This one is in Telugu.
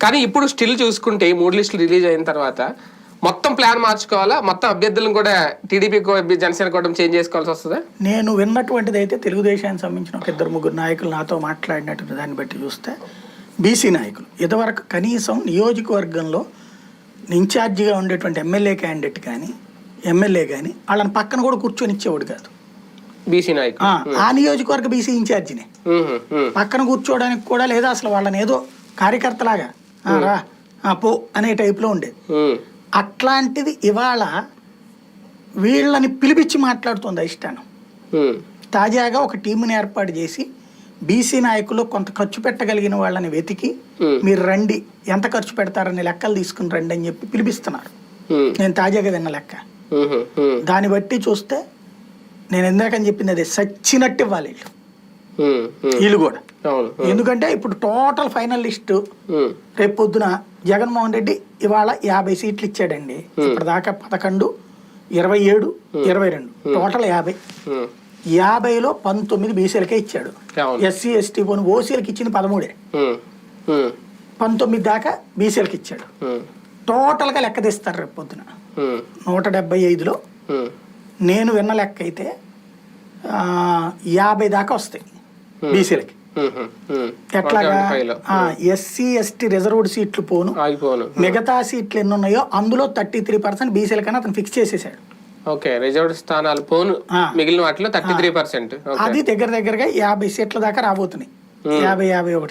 కానీ ఇప్పుడు స్టిల్ చూసుకుంటే ఈ మూడు లిస్టులు రిలీజ్ అయిన తర్వాత మొత్తం ప్లాన్ మార్చుకోవాలా? మొత్తం అభ్యర్థులను కూడా టీడీపీ జనసేన కూడా చేంజ్ చేసుకోవాల్సి వస్తుందా? నేను విన్నటువంటిది అయితే తెలుగుదేశానికి సంబంధించిన ఒక ఇద్దరు ముగ్గురు నాయకులు నాతో మాట్లాడినటువంటి దాన్ని బట్టి చూస్తే బీసీ నాయకులు. ఇదివరకు కనీసం నియోజకవర్గంలో ఇన్ఛార్జిగా ఉండేటువంటి ఎమ్మెల్యే క్యాండిడేట్ కానీ ఎమ్మెల్యే కానీ వాళ్ళని పక్కన కూడా కూర్చొని ఇచ్చేవాడు కాదు. బీసీ నాయకులు. ఆ, నియోజకవర్గ బీసీ ఇన్ఛార్జినే. పక్కన కూర్చోవడానికి కూడా లేదా అసలు వాళ్ళని ఏదో కార్యకర్తలాగా "ఆ, రా ఆ, పో అనే టైప్లో ఉండేది అట్లాంటిది ఇవాళ వీళ్ళని పిలిపించి మాట్లాడుతుంది అధిష్టానం తాజాగా ఒక టీంని ఏర్పాటు చేసి బీసీ నాయకులు కొంత ఖర్చు పెట్టగలిగిన వాళ్ళని వెతికి మీరు రండి ఎంత ఖర్చు పెడతారని లెక్కలు తీసుకుని రండి అని చెప్పి పిలిపిస్తున్నారు. నేను తాజాగా విన్న లెక్క. దాన్ని బట్టి చూస్తే నేను ఎందాకని చెప్పింది అదే సచ్చినట్టు ఇవ్వాలి వీళ్ళు. వీళ్ళు కూడా. ఎందుకంటే ఇప్పుడు టోటల్ ఫైనల్ లిస్టు రేపు పొద్దున జగన్మోహన్ రెడ్డి ఇవాళ యాభై సీట్లు ఇచ్చాడండి. ఇప్పటిదాకా పదకొండు ఇరవై ఏడు ఇరవై రెండు. టోటల్ యాభై. యాభైలో పంతొమ్మిది బీసీలకే ఇచ్చాడు. ఎస్సీ ఎస్టీ పోను ఓసీలకి ఇచ్చింది పదమూడే. పంతొమ్మిది దాకా బీసీలకి ఇచ్చాడు. టోటల్గా లెక్క తీస్తారు రేపు పొద్దున నూట డెబ్బై ఐదులో. నేను విన్న లెక్క అయితే యాభై దాకా వస్తాయి బీసీలకి. ఎట్లాగా? 175 లో. ఎస్సీ ఎస్టీ రిజర్వ్డ్ సీట్లు పోను. మిగతా సీట్లు ఎన్ని ఉన్నాయో అందులో థర్టీ త్రీ పర్సెంట్ బీసీల కన్నా అతను ఫిక్స్ చేసేసాడు. ఓకే రిజర్వ్డ్ స్థానాలు పోను. మిగిలిన వాటిలో థర్టీ త్రీ పర్సెంట్ అది దగ్గర దగ్గరగా యాభై సీట్ల దాకా రాబోతున్నాయి. యాభై యాభై ఒకటి.